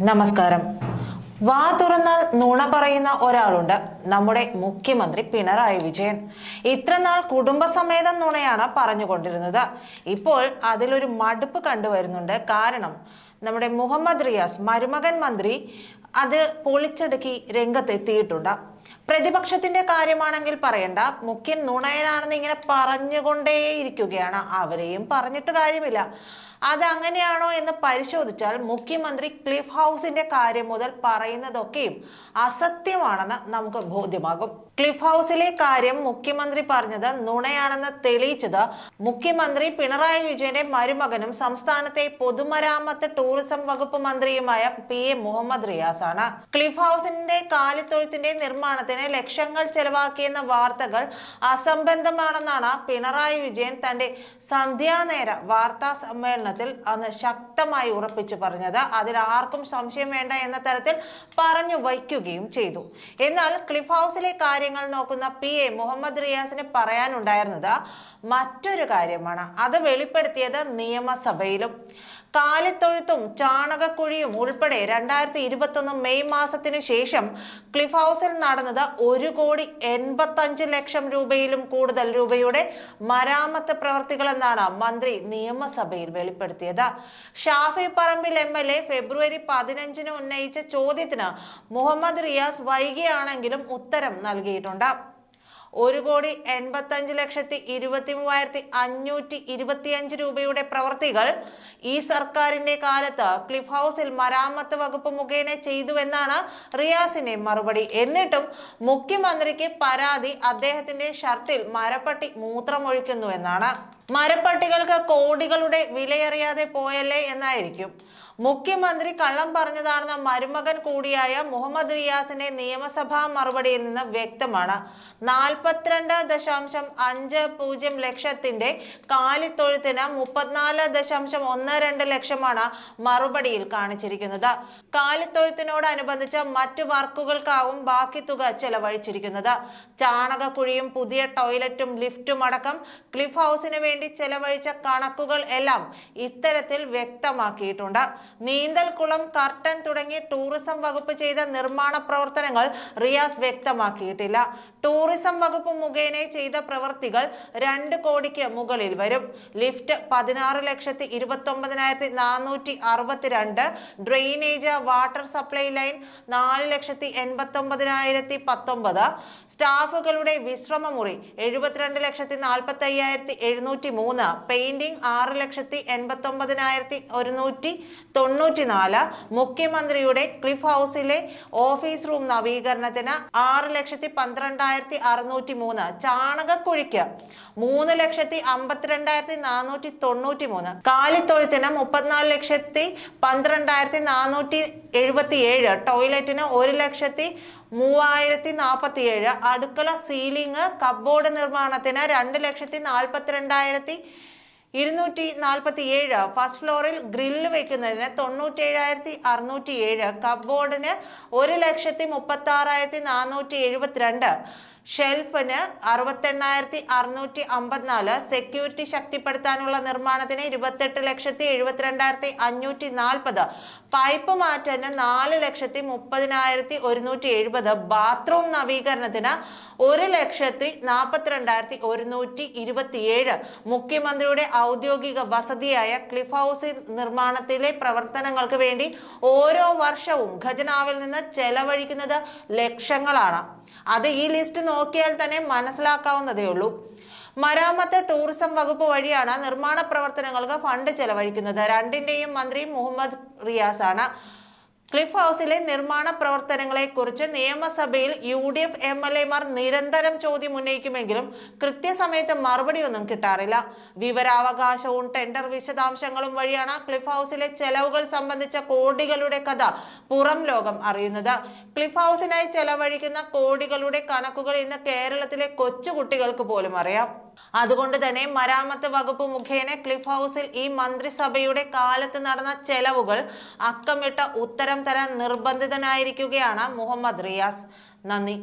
നമസ്കാരം. വാ തുറന്നാൽ നുണ പറയുന്ന ഒരാളുണ്ട് നമ്മുടെ മുഖ്യമന്ത്രി പിണറായി വിജയൻ. ഇത്രനാൾ കുടുംബസമേതം നുണയാണ് പറഞ്ഞുകൊണ്ടിരുന്നത്. ഇപ്പോൾ അതിലൊരു മടുപ്പ് കണ്ടുവരുന്നുണ്ട്. കാരണം നമ്മുടെ മുഹമ്മദ് റിയാസ് മരുമകൻ മന്ത്രി അത് പൊളിച്ചടുക്കി രംഗത്തെത്തിയിട്ടുണ്ട്. പ്രതിപക്ഷത്തിന്റെ കാര്യമാണെങ്കിൽ പറയണ്ട. മുഖ്യൻ നുണയനാണെന്ന് ഇങ്ങനെ പറഞ്ഞുകൊണ്ടേയിരിക്കുകയാണ്. അവരെയും പറഞ്ഞിട്ട് കാര്യമില്ല. അത് അങ്ങനെയാണോ എന്ന് പരിശോധിച്ചാൽ മുഖ്യമന്ത്രി ക്ലിഫ് ഹൗസിന്റെ കാര്യം മുതൽ പറയുന്നതൊക്കെയും അസത്യമാണെന്ന് നമുക്ക് ബോധ്യമാകും. ക്ലിഫ് ഹൗസിലെ കാര്യം മുഖ്യമന്ത്രി പറഞ്ഞത് നുണയാണെന്ന് തെളിയിച്ചത് മുഖ്യമന്ത്രി പിണറായി വിജയന്റെ മരുമകനും സംസ്ഥാനത്തെ പൊതുമരാമത്ത് ടൂറിസം വകുപ്പ് മന്ത്രിയുമായ പി എ മുഹമ്മദ് റിയാസ് ആണ് ക്ലിഫ് ഹൗസിന്റെ കാലിത്തൊഴുത്തിന്റെ നിർമ്മാണത്തിന് ലക്ഷങ്ങൾ ചെലവാക്കിയെന്ന വാർത്തകൾ അസംബന്ധമാണെന്നാണ് പിണറായി വിജയൻ തന്റെ സന്ധ്യാനേര വാർത്താ സമ്മേളനത്തിൽ അന്ന് ശക്തമായി ഉറപ്പിച്ചു പറഞ്ഞത്. അതിൽ ആർക്കും സംശയം വേണ്ട എന്ന തരത്തിൽ പറഞ്ഞു വയ്ക്കുകയും ചെയ്തു. എന്നാൽ ക്ലിഫ് ഹൗസിലെ കാര്യങ്ങൾ നോക്കുന്ന പി എ മുഹമ്മദ് റിയാസിന് പറയാനുണ്ടായിരുന്നത് മറ്റൊരു കാര്യമാണ്. അത് വെളിപ്പെടുത്തിയത് നിയമസഭയിലും. കാലിത്തൊഴുത്തും ചാണകക്കുഴിയും ഉൾപ്പെടെ രണ്ടായിരത്തി ഇരുപത്തി ഒന്ന് മെയ് മാസത്തിനു ശേഷം ക്ലിഫ് ഹൗസിൽ നടന്നത് ഒരു കോടി എൺപത്തഞ്ച് ലക്ഷം രൂപയിലും കൂടുതൽ രൂപയുടെ മരാമത്ത് പ്രവർത്തികൾ എന്നാണ് മന്ത്രി നിയമസഭയിൽ വെളിപ്പെടുത്തിയത്. Shafi Parambil M L A February പതിനഞ്ചിന് ഉന്നയിച്ച ചോദ്യത്തിന് മുഹമ്മദ് റിയാസ് വൈകിയാണെങ്കിലും ഉത്തരം നൽകിയിട്ടുണ്ട്. ഒരു കോടി എൺപത്തഞ്ച് ലക്ഷത്തി ഇരുപത്തി മൂവായിരത്തി അഞ്ഞൂറ്റി ഇരുപത്തിയഞ്ച് രൂപയുടെ പ്രവർത്തികൾ ഈ സർക്കാരിന്റെ കാലത്ത് ക്ലിഫ് ഹൗസിൽ മരാമത്ത് വകുപ്പ് മുഖേന ചെയ്തുവെന്നാണ് റിയാസിന്റെ മറുപടി. എന്നിട്ടും മുഖ്യമന്ത്രിക്ക് പരാതി അദ്ദേഹത്തിന്റെ ഷർട്ടിൽ മരപ്പട്ടി മൂത്രമൊഴിക്കുന്നുവെന്നാണ് മരപ്പട്ടികൾക്ക് കോടികളുടെ വിലയറിയാതെ പോയല്ലേ എന്നായിരിക്കും. മുഖ്യമന്ത്രി കള്ളം പറഞ്ഞതാണെന്ന മരുമകൻ കൂടിയായ മുഹമ്മദ് റിയാസിന്റെ നിയമസഭാ മറുപടിയിൽ നിന്ന് വ്യക്തമാണ്. നാൽപ്പത്തിരണ്ട് ദശാംശം അഞ്ച് പൂജ്യം ലക്ഷത്തിന്റെ കാലിത്തൊഴുത്തിന് മുപ്പത്തിനാല് ദശാംശം ഒന്ന് രണ്ട് ലക്ഷമാണ് മറുപടിയിൽ കാണിച്ചിരിക്കുന്നത്. കാലിത്തൊഴുത്തിനോടനുബന്ധിച്ച് മറ്റു വർക്കുകൾക്കാവും ബാക്കി തുക ചെലവഴിച്ചിരിക്കുന്നത്. ചാണകക്കുഴിയും പുതിയ ടോയ്ലറ്റും ലിഫ്റ്റും അടക്കം ക്ലിഫ് ഹൗസിന് വേണ്ടി ചെലവഴിച്ച കണക്കുകൾ എല്ലാം ഇത്തരത്തിൽ വ്യക്തമാക്കിയിട്ടുണ്ട്. നീന്തൽക്കുളം കർട്ടൻ തുടങ്ങി ടൂറിസം വകുപ്പ് ചെയ്ത നിർമ്മാണ പ്രവർത്തനങ്ങൾ റിയാസ് വ്യക്തമാക്കിയിട്ടില്ല. ടൂറിസം വകുപ്പ് മുഖേന ചെയ്ത പ്രവൃത്തികൾ രണ്ട് കോടിക്ക് മുകളിൽ വരും. ലിഫ്റ്റ് പതിനാറ് ലക്ഷത്തി ഇരുപത്തി ഒമ്പതിനായിരത്തി നാനൂറ്റി അറുപത്തിരണ്ട്. ഡ്രെയിനേജ് വാട്ടർ സപ്ലൈ ലൈൻ നാല് ലക്ഷത്തി എൺപത്തി ഒമ്പതിനായിരത്തി പത്തൊമ്പത്. സ്റ്റാഫുകളുടെ വിശ്രമമുറി എഴുപത്തിരണ്ട് ലക്ഷത്തി നാൽപ്പത്തി അയ്യായിരത്തി എഴുന്നൂറ്റി മൂന്ന്. പെയിന്റിംഗ് ആറ് ലക്ഷത്തി എൺപത്തി ഒമ്പതിനായിരത്തി ഒരുന്നൂറ്റി തൊണ്ണൂറ്റി നാല് മുഖ്യമന്ത്രിയുടെ ക്ലിഫ് ഹൗസിലെ ഓഫീസ് റൂം നവീകരണത്തിന് ആറ് ലക്ഷത്തി പന്ത്രണ്ടായിരത്തി അറുന്നൂറ്റി മൂന്ന് ചാണകക്കുഴിക്ക് മൂന്ന് ലക്ഷത്തി അമ്പത്തിരണ്ടായിരത്തി നാനൂറ്റി തൊണ്ണൂറ്റി മൂന്ന് കാലിത്തൊഴുത്തിന് മുപ്പത്തിനാല് ലക്ഷത്തി പന്ത്രണ്ടായിരത്തി നാനൂറ്റി എഴുപത്തി ഏഴ് ടോയ്ലറ്റിന് ഒരു ലക്ഷത്തി മൂവായിരത്തി നാൽപ്പത്തി ഏഴ് അടുക്കള സീലിംഗ് കബോർഡ് നിർമ്മാണത്തിന് രണ്ട് ലക്ഷത്തി നാൽപ്പത്തിരണ്ടായിരത്തി ഇരുന്നൂറ്റി നാൽപ്പത്തി ഏഴ് ഫസ്റ്റ് ഫ്ലോറിൽ ഗ്രില്ല് വെക്കുന്നതിന് തൊണ്ണൂറ്റി ഏഴായിരത്തി അറുന്നൂറ്റി ഏഴ് കബ്ബോർഡിന് ഒരു ലക്ഷത്തി മുപ്പത്തി ആറായിരത്തി നാനൂറ്റി എഴുപത്തിരണ്ട് ഷെൽഫിന് അറുപത്തെണ്ണായിരത്തി അറുന്നൂറ്റി അമ്പത്തിനാല് സെക്യൂരിറ്റി ശക്തിപ്പെടുത്താനുള്ള നിർമ്മാണത്തിന് ഇരുപത്തെട്ട് ലക്ഷത്തി എഴുപത്തിരണ്ടായിരത്തി അഞ്ഞൂറ്റി നാൽപ്പത് പൈപ്പ് മാറ്റാന് നാല് ലക്ഷത്തി മുപ്പതിനായിരത്തി ഒരുന്നൂറ്റി എഴുപത് ബാത്റൂം നവീകരണത്തിന് ഒരു ലക്ഷത്തി നാൽപ്പത്തിരണ്ടായിരത്തി ഒരുന്നൂറ്റി ഇരുപത്തിയേഴ് മുഖ്യമന്ത്രിയുടെ ഔദ്യോഗിക വസതിയായ ക്ലിഫ് ഹൗസ് നിർമ്മാണത്തിലെ പ്രവർത്തനങ്ങൾക്ക് വേണ്ടി ഓരോ വർഷവും ഖജനാവിൽ നിന്ന് ചെലവഴിക്കുന്നത് ലക്ഷങ്ങളാണ്. അത് ഈ ലിസ്റ്റ് നോക്കിയാൽ തന്നെ മനസ്സിലാക്കാവുന്നതേ ഉള്ളൂ. മരാമത്ത് ടൂറിസം വകുപ്പ് വഴിയാണ് നിർമ്മാണ പ്രവർത്തനങ്ങൾക്ക് ഫണ്ട് ചെലവഴിക്കുന്നത്. രണ്ടിന്റെയും മന്ത്രി മുഹമ്മദ് റിയാസ് ആണ് ക്ലിഫ് ഹൗസിലെ നിർമ്മാണ പ്രവർത്തനങ്ങളെ കുറിച്ച് നിയമസഭയിൽ U D F M L എമാർ നിരന്തരം ചോദ്യം ഉന്നയിക്കുമെങ്കിലും കൃത്യസമയത്ത് മറുപടിയൊന്നും കിട്ടാറില്ല. വിവരാവകാശവും ടെൻഡർ വിശദാംശങ്ങളും വഴിയാണ് ക്ലിഫ് ഹൗസിലെ ചെലവുകൾ സംബന്ധിച്ച കോടികളുടെ കഥ പുറം ലോകം അറിയുന്നത്. ക്ലിഫ് ഹൗസിനായി ചെലവഴിക്കുന്ന കോടികളുടെ കണക്കുകൾ ഇന്ന് കേരളത്തിലെ കൊച്ചുകുട്ടികൾക്ക് പോലും അറിയാം. അതുകൊണ്ട് തന്നെ മരാമത്ത് വകുപ്പ് മുഖേന ക്ലിഫ് ഹൗസിൽ ഈ മന്ത്രിസഭയുടെ കാലത്ത് നടന്ന ചെലവുകൾ അക്കമിട്ട ഉത്തരം തരാൻ നിർബന്ധിതനായിരിക്കുകയാണ് മുഹമ്മദ് റിയാസ്. നന്ദി.